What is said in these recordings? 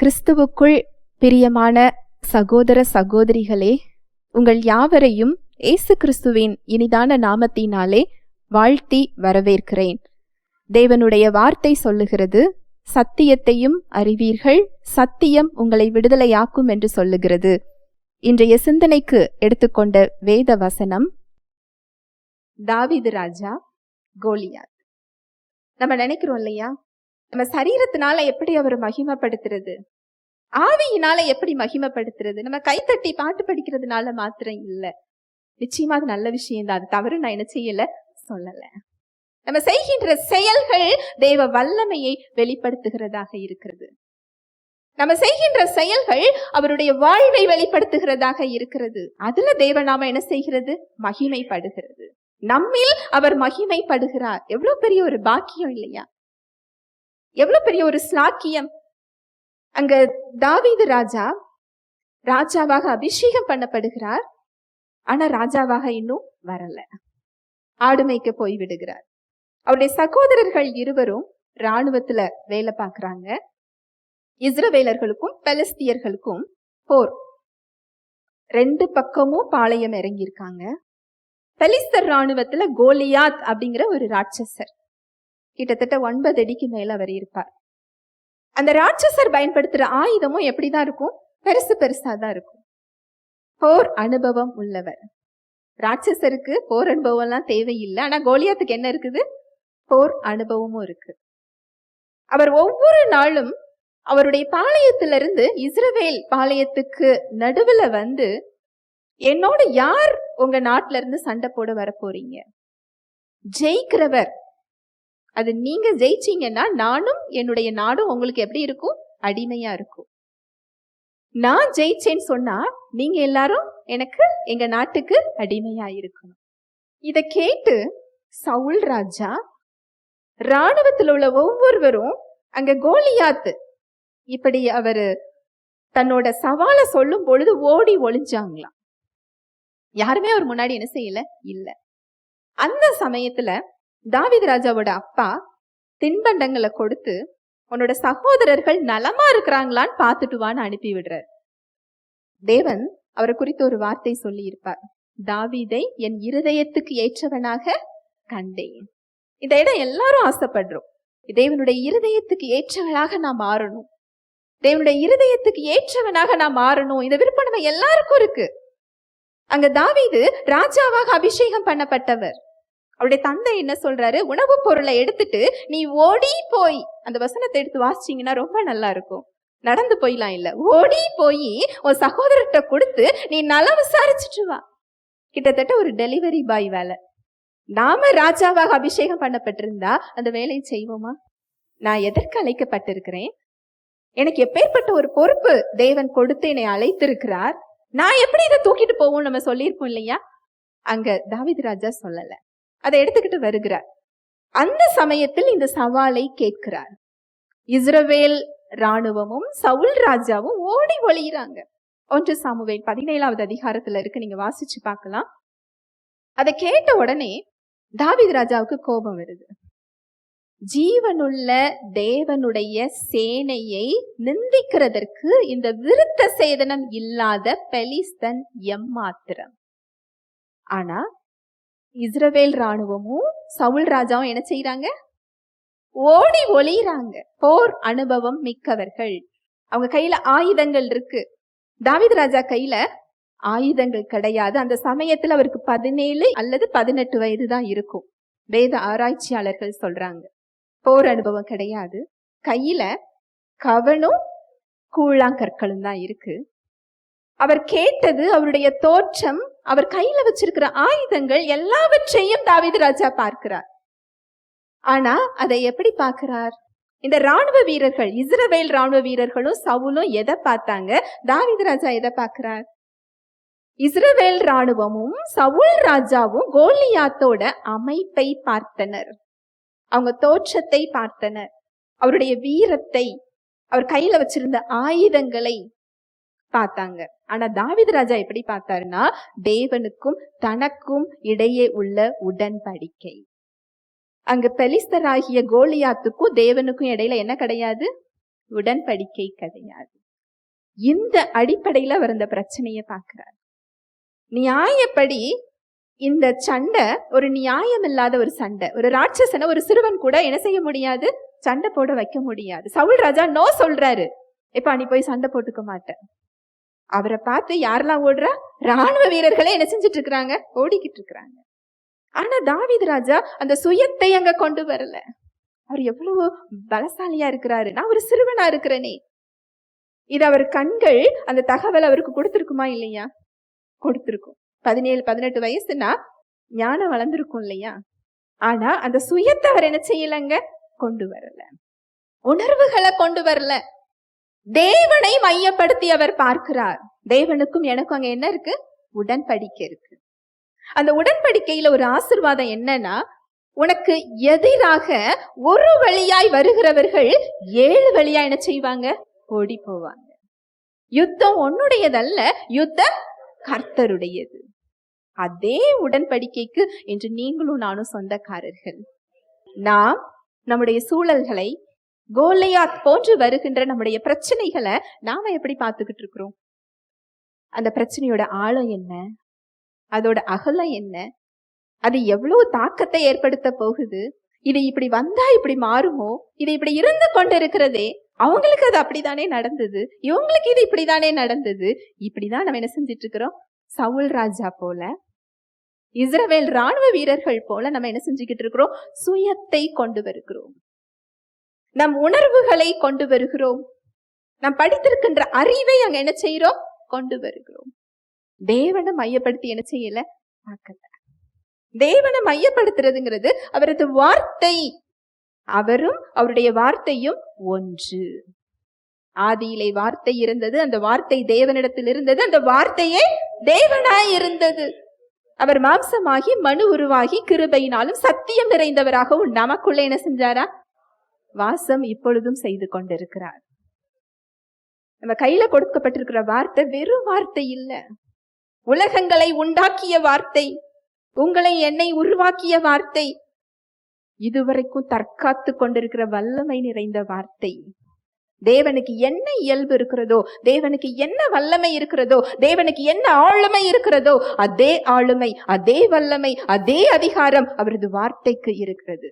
கிறிஸ்துவுக்குள் பிரியமான சகோதர சகோதரிகளே உங்கள் யாவரையும் இயேசு கிறிஸ்துவின் இனிதான நாமத்தினாலே வாழ்த்தி வரவேற்கிறேன். தேவனுடைய வார்த்தை சொல்லுகிறது சத்தியத்தையும் அறிவீர்கள் சத்தியம் உங்களை விடுதலையாக்கும் என்று சொல்லுகிறது. இன்றைய சிந்தனைக்கு எடுத்துக்கொண்ட வேத வசனம் தாவிது ராஜா கோலியாத். நம்ம நினைக்கிறோம் இல்லையா? நம்ம சரீரத்தினால எப்படி அவர் மகிமைப்படுத்துறது? ஆவியினால எப்படி மகிமைப்படுத்துறது? நம்ம கைத்தட்டி பாட்டு படிக்கிறதுனால மாத்திரம் இல்லை. நிச்சயமா அது நல்ல விஷயம் தான் அது தவறு நான் என்ன செய்யல? சொல்லல. நம்ம செய்கின்ற செயல்கள் தேவ வல்லமையை வெளிப்படுத்துகிறதாக இருக்கிறது. நம்ம செய்கின்ற செயல்கள் அவருடைய வாழ்வை வெளிப்படுத்துகிறதாக இருக்கிறது. அதுல தேவநாம என்ன செய்கிறது? மகிமைப்படுகிறது. நம்மில் அவர் மகிமைப்படுகிறார். எவ்வளவு பெரிய ஒரு பாக்கியம் இல்லையா? எவ்வளவு பெரிய ஒரு ஸ்லாக்கியம் அங்க தாவீது ராஜா ராஜாவாக அபிஷேகம் பண்ணப்படுகிறார். ஆனா ராஜாவாக இன்னும் வரல. ஆடு மேய்க்க போய் விடுகிறார். அவருடைய சகோதரர்கள் இருவரும் ராணுவத்துல வேலை பார்க்கறாங்க. இஸ்ரவேலர்களுக்கும் பெலஸ்தியர்களுக்கும் போர். ரெண்டு பக்கமும் பாளையம் இறங்கியிருக்காங்க. பெலிஸ்தர் ராணுவத்துல கோலியாத் அப்படிங்கிற ஒரு ராட்சசர். கிட்டத்தட்ட ஒன்பது அடிக்கு மேல அவர் இருப்பார். அந்த ராட்சசர் பயன்படுத்துற ஆயுதமும் எப்படிதான் இருக்கும்? பெருசு பெருசா தான் இருக்கும். போர் அனுபவம் உள்ளவர். ராட்சசருக்கு போர் அனுபவம் எல்லாம் தேவையில்லை. ஆனா கோலியாத்துக்கு என்ன இருக்குது? போர் அனுபவமும் இருக்கு. அவர் ஒவ்வொரு நாளும் அவருடைய பாளையத்திலிருந்து இஸ்ரவேல் பாளையத்துக்கு நடுவுல வந்து என்னோட யார் உங்க நாட்டில இருந்து சண்டை போட வர போறீங்க ஜெயிக்கிறவர் அது நீங்க ஜெயிச்சீங்கன்னா நானும் என்னுடைய நாடும் உங்களுக்கு எப்படி இருக்கும்? அடிமையா இருக்கும். நான் ஜெயிச்சேன்னு சொன்னா நீங்க எல்லாரும் எனக்கு எங்க நாட்டுக்கு அடிமையா இருக்கணும். இத கேட்டு சவுல் ராஜா ராணுவத்தில் உள்ள ஒவ்வொருவரும் அங்க கோலியாத்து இப்படி அவரு தன்னோட சவாலை சொல்லும் பொழுது ஓடி ஒளிஞ்சாங்களாம். யாருமே அவர் முன்னாடி என்ன செய்யல? இல்ல. அந்த சமயத்துல தாவித ராஜாவோட அப்பா தின்பண்டங்களை கொடுத்து உன்னோட சகோதரர்கள் நலமா இருக்கிறாங்களான்னு பார்த்துட்டு வான்னு அனுப்பி விடுறார். தேவன் அவரை குறித்து ஒரு வார்த்தை சொல்லி இருப்பார் தாவீதை என் இருதயத்துக்கு ஏற்றவனாக கண்டேன். இந்த இடம் எல்லாரும் ஆசைப்படுறோம். தேவனுடைய இருதயத்துக்கு ஏற்றவனாக நான் மாறணும். தேவனுடைய இருதயத்துக்கு ஏற்றவனாக நான் மாறணும். இந்த விருப்பம் நம்ம எல்லாருக்கும் இருக்கு. அங்க தாவீது ராஜாவாக அபிஷேகம் பண்ணப்பட்டவர். அவருடைய தந்தை என்ன சொல்றாரு? உணவுப் பொருளை எடுத்துட்டு நீ ஓடி போய் அந்த வசனத்தை எடுத்து வாசிச்சீங்கன்னா ரொம்ப நல்லா இருக்கும். நடந்து போயிலாம் இல்ல. ஓடி போய் உன் சகோதரர்கிட்ட கொடுத்து நீ நல்லா விசாரிச்சுட்டு வா. கிட்டத்தட்ட ஒரு டெலிவரி பாய் வேலை. நாம ராஜாவாக அபிஷேகம் பண்ணப்பட்டிருந்தா அந்த வேலையை செய்வோமா? நான் எதற்கு அழைக்கப்பட்டிருக்கிறேன்? எனக்கு எப்பேற்பட்ட ஒரு பொறுப்பு தேவன் கொடுத்து என்னை அழைத்திருக்கிறார்? நான் எப்படி இதை தூக்கிட்டு போவோம் நம்ம சொல்லியிருப்போம் இல்லையா? அங்க தாவித் ராஜா சொல்லலை. அதை எடுத்துக்கிட்டு வருகிறார். அந்த சமயத்தில் இந்த சவாலை கேட்கிறார். இஸ்ரவேல் ராணுவமும் சவுல் ராஜாவும் ஓடி ஒளியிறாங்க. ஒன்று சாமுவேல் பதினேழாவது அதிகாரத்துல இருக்கு. நீங்க வாசிச்சு பார்க்கலாம். அதை கேட்ட உடனே தாவித் ராஜாவுக்கு கோபம் வருது. ஜீவனுள்ள தேவனுடைய சேனையை நிந்திக்கிறதற்கு இந்த விருத்த சேதனம் இல்லாத பெலிஸ்தன் எம்மாத்திரம்? ஆனா இஸ்ரவேல் ராணுவமும் சவுல் ராஜாவும் என்ன செய்யறாங்க ஓடி ஒளியிறாங்க. போர் அனுபவம் மிக்கவர்கள். அவங்க கையில ஆயுதங்கள் இருக்கு. தாவித ராஜா கையில ஆயுதங்கள் கிடையாது. அந்த சமயத்துல அவருக்கு பதினேழு அல்லது பதினெட்டு வயது தான் இருக்கும். வேத ஆராய்ச்சியாளர்கள் சொல்றாங்க. போர் அனுபவம் கிடையாது. கையில கவனும் கூழாங்கற்களும் தான் இருக்கு. அவர் கேட்டது அவருடைய தோற்றம் அவர் கையில வச்சிருக்கிற ஆயுதங்கள் எல்லாவற்றையும் தாவீது ராஜா பார்க்கிறார். ஆனா அதை எப்படி பார்க்கிறார்? இந்த ராணுவ வீரர்கள் இஸ்ரவேல் ராணுவ வீரர்களும் சவுலும் எதை பார்த்தாங்க? தாவீது ராஜா எதை பார்க்கிறார்? இஸ்ரவேல் ராணுவமும் சவுல் ராஜாவும் கோலியாத்தோட அமைப்பை பார்த்தனர். அவங்க தோற்றத்தை பார்த்தனர். அவருடைய வீரத்தை அவர் கையில வச்சிருந்த ஆயுதங்களை பார்த்தாங்க. ஆனா தாவித ராஜா எப்படி பார்த்தாருன்னா தேவனுக்கும் தனக்கும் இடையே உள்ள உடன்படிக்கை. அங்க பெலிஸ்தராகிய கோலியாத்துக்கும் தேவனுக்கும் இடையில என்ன கிடையாது? உடன்படிக்கை கிடையாது. இந்த அடிப்படையில அவர் அந்த பிரச்சனையை பார்க்கிறார். நியாயப்படி இந்த சண்டை ஒரு நியாயம் இல்லாத ஒரு சண்டை. ஒரு ராட்சசனை ஒரு சிறுவன் கூட என்ன செய்ய முடியாது? சண்டை போட வைக்க முடியாது. சவுல் ராஜா நோ சொல்றாரு. எப்பா நீ போய் சண்டை போட்டுக்க மாட்டேன் அவரை பார்த்து யாரெல்லாம் ஓடுறா? ராணுவ வீரர்களே என்ன செஞ்சுட்டு இருக்கிறாங்க ஓடிக்கிட்டு இருக்கிறாங்க ஆனா தாவித் ராஜா அந்த சுயத்தை அங்க கொண்டு வரல. அவர் எவ்வளவு பலசாலியா இருக்கிறாரு. நான் ஒரு சிறுவனா இருக்கிறேனே. இது அவர் கண்கள் அந்த தகவல் அவருக்கு கொடுத்துருக்குமா இல்லையா? கொடுத்துருக்கும். பதினேழு பதினெட்டு வயசுனா ஞானம் வளர்ந்துருக்கும் இல்லையா? ஆனா அந்த சுயத்தை அவர் என்ன செய்யலங்க? கொண்டு வரல. உணர்வுகளை கொண்டு வரல. தேவனை மையப்படுத்தி அவர் பார்க்கிறார். தேவனுக்கும் எனக்கும் அங்க என்ன இருக்கு? உடன்படிக்கை இருக்கு. அந்த உடன்படிக்கையில ஒரு ஆசிர்வாதம் என்னன்னா உனக்கு எதிராக ஒரு வழியாய் வருகிறவர்கள் ஏழு வழியா என்ன செய்வாங்க? ஓடி போவாங்க. யுத்தம் உன்னுடையதல்ல யுத்தம் கர்த்தருடையது. அதே உடன்படிக்கைக்கு என்று நீங்களும் நானும் சொந்தக்காரர்கள். நாம் நம்முடைய சூழல்களை கோலையாத் போன்று வருகின்ற நம்முடைய பிரச்சனைகளை நாம எப்படி பார்த்துக்கிட்டு இருக்கிறோம்? அந்த பிரச்சனையோட ஆழம் என்ன? அதோட அகலம் என்ன? அது எவ்வளவு தாக்கத்தை ஏற்படுத்த போகுது? இது இப்படி வந்தா இப்படி மாறுமோ? இது இப்படி இருந்து கொண்டு இருக்கிறதே அவங்களுக்கு அது அப்படித்தானே நடந்தது? இவங்களுக்கு இது இப்படிதானே நடந்தது? இப்படிதான் நம்ம என்ன செஞ்சிட்டு இருக்கிறோம்? சவுல் ராஜா போல இஸ்ரவேல் ராணுவ வீரர்கள் போல நம்ம என்ன செஞ்சுக்கிட்டு இருக்கிறோம்? சுயத்தை கொண்டு வருகிறோம். நம் உணர்வுகளை கொண்டு வருகிறோம். நாம் படித்திருக்கின்ற அறிவை அங்க என்ன செய்யறோம் கொண்டு வருகிறோம். தேவனை மையப்படுத்தி என்ன செய்யல? பார்க்கல. தேவனை மையப்படுத்துறதுங்கிறது அவரது வார்த்தை. அவரும் அவருடைய வார்த்தையும் ஒன்று. ஆதியிலே வார்த்தை இருந்தது அந்த வார்த்தை தேவனிடத்தில் இருந்தது அந்த வார்த்தையே தேவனாய் இருந்தது. அவர் மாம்சமாகி மனு உருவாகி கிருபையினாலும் சத்தியம் நிறைந்தவராகவும் நமக்குள்ள என்ன செஞ்சாரா? வாசம் இப்பொழுதும் செய்து கொண்டிருக்கிறார். நம்ம கையில கொடுக்கப்பட்டிருக்கிற வார்த்தை வெறும் வார்த்தை இல்ல. உலகங்களை உண்டாக்கிய வார்த்தை உங்களை என்னை உருவாக்கிய வார்த்தை இதுவரைக்கும் தற்காத்து கொண்டிருக்கிற வல்லமை நிறைந்த வார்த்தை. தேவனுக்கு என்ன இயல்பு இருக்கிறதோ தேவனுக்கு என்ன வல்லமை இருக்கிறதோ தேவனுக்கு என்ன ஆளுமை இருக்கிறதோ அதே ஆளுமை அதே வல்லமை அதே அதிகாரம் அவரது வார்த்தைக்கு இருக்கிறது.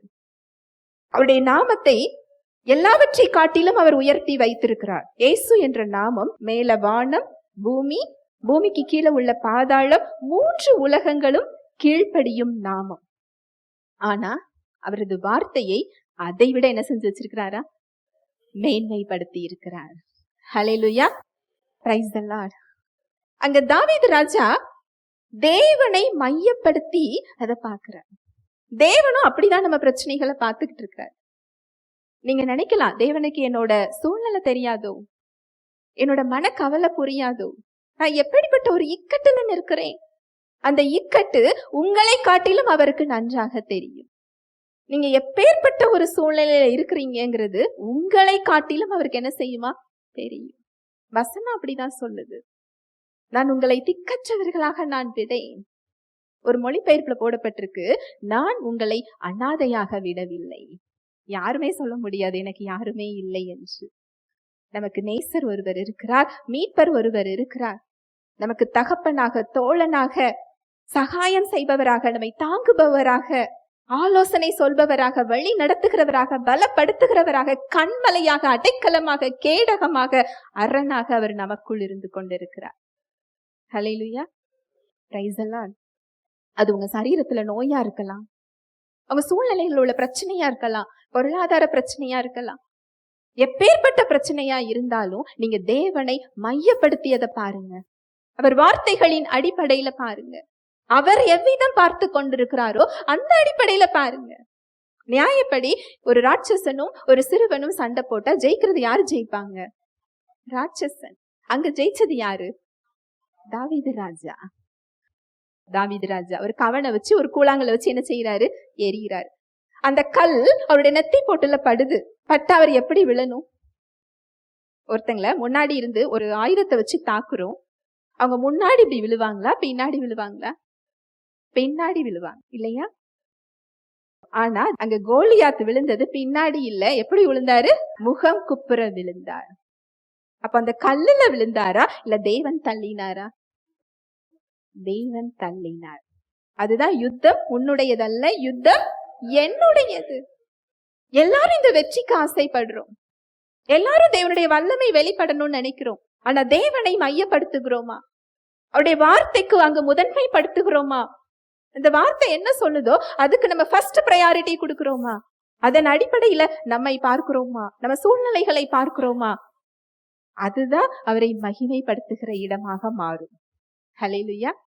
அவருடைய நாமத்தை எல்லாவற்றை காட்டிலும் அவர் உயர்த்தி வைத்திருக்கிறார். இயேசு என்ற நாமம் மேல வானம் பூமி பூமிக்கு கீழே உள்ள பாதாளம் மூன்று உலகங்களும் கீழ்ப்படியும் நாமம். ஆனா அவரது வார்த்தையை அதை விட என்ன செஞ்சு வச்சிருக்கிறாரா? மேன்மைப்படுத்தி இருக்கிறார். ஹலேலுயா பிரைஸ் த அங்க தாவீது ராஜா தேவனை மையப்படுத்தி அதை பார்க்கிறார். தேவனும் அப்படிதான் நம்ம பிரச்சனைகளை பார்த்துக்கிட்டு இருக்கார். நீங்க நினைக்கலாம் தேவனுக்கு என்னோட சூழ்நிலை தெரியாதோ என்னோட மனக்கவலை புரியாதோ நான் எப்படிப்பட்ட ஒரு இக்கட்டுல இருக்கிறேன் அந்த இக்கட்டு உங்களை காட்டிலும் அவருக்கு நன்றாக தெரியும். நீங்க எப்பேற்பட்ட ஒரு சூழ்நிலையில இருக்கிறீங்கிறது உங்களை காட்டிலும் அவருக்கு என்ன செய்யுமா? தெரியும். வசனம் அப்படிதான் சொல்லுது. நான் உங்களை திக்கற்றவர்களாக நான் விடேன். ஒரு மொழிபெயர்ப்புல போடப்பட்டிருக்கு. நான் உங்களை அனாதையாக விடவில்லை. யாருமே சொல்ல முடியாது. எனக்கு யாருமே இல்லை என்று. நமக்கு நேசர் ஒருவர் இருக்கிறார். மீட்பர் ஒருவர் இருக்கிறார். நமக்கு தகப்பனாக தோழனாக சகாயம் செய்பவராக நம்மை தாங்குபவராக ஆலோசனை சொல்பவராக வழி நடத்துகிறவராக பலப்படுத்துகிறவராக கண்மலையாக அடைக்கலமாக கேடகமாக அரணாக அவர் நமக்குள் இருந்து கொண்டிருக்கிறார். ஹலைலுயா எல்லாம் அது உங்க சரீரத்துல நோயா இருக்கலாம். உங்க சூழ்நிலைகள் உள்ள பிரச்சனையா இருக்கலாம். பொருளாதார பிரச்சனையா இருக்கலாம். எப்பேற்பட்ட பிரச்சனையா இருந்தாலும் நீங்க தேவனை மையப்படுத்தியதை பாருங்க. அவர் வார்த்தைகளின் அடிப்படையில பாருங்க. அவர் எவ்விதம் பார்த்து கொண்டிருக்கிறாரோ அந்த அடிப்படையில பாருங்க. நியாயப்படி ஒரு ராட்சசனும் ஒரு சிறுவனும் சண்டை போட்டா ஜெயிக்கிறது யாரு ஜெயிப்பாங்க? ராட்சசன். அங்க ஜெயிச்சது யாரு? தாவீது ராஜா. தாவீது ராஜா ஒரு கவனை வச்சு ஒரு கூழாங்கலை வச்சு என்ன செய்யறாரு எரிகிறாரு அந்த கல் அவருடைய நெத்தி போட்டுல படுது. பட்டு அவர் எப்படி விழணும்? ஒருத்தங்கள முன்னாடி இருந்து ஒரு ஆயுதத்தை வச்சு தாக்குறோம். அவங்க முன்னாடி இப்படி விழுவாங்களா? பின்னாடி விழுவாங்களா? பின்னாடி விழுவாங்க. இல்லையா? ஆனா அங்க கோலியாத்து விழுந்தது பின்னாடி இல்ல. எப்படி விழுந்தாரு? முகம் குப்புற விழுந்தார். அப்ப அந்த கல்லுல விழுந்தாரா? இல்ல தேவன் தள்ளினாரா? தேவன் தள்ளினார். அதுதான் யுத்தம். உன்னுடையதல்ல யுத்தம் என்னுடையது. எல்லாரும் இந்த வெற்றிக்கு ஆசைப்படுறோம். எல்லாரும் தேவனுடைய வல்லமை வெளிப்படணும்னு நினைக்கிறோம். ஆனா தேவனை மையப்படுத்துகிறோமா? அவருடைய வார்த்தைக்கு அங்க முதன்மைப்படுத்துகிறோமா? இந்த வார்த்தை என்ன சொல்லுதோ அதுக்கு நம்ம ஃபர்ஸ்ட் ப்ரையாரிட்டி கொடுக்கிறோமா? அதன் அடிப்படையில நம்மை பார்க்கிறோமா? நம்ம சூழ்நிலைகளை பார்க்கிறோமா? அதுதான் அவரை மகிமைப்படுத்துகிற இடமாக மாறும். ஹalleluya பிரைஸ்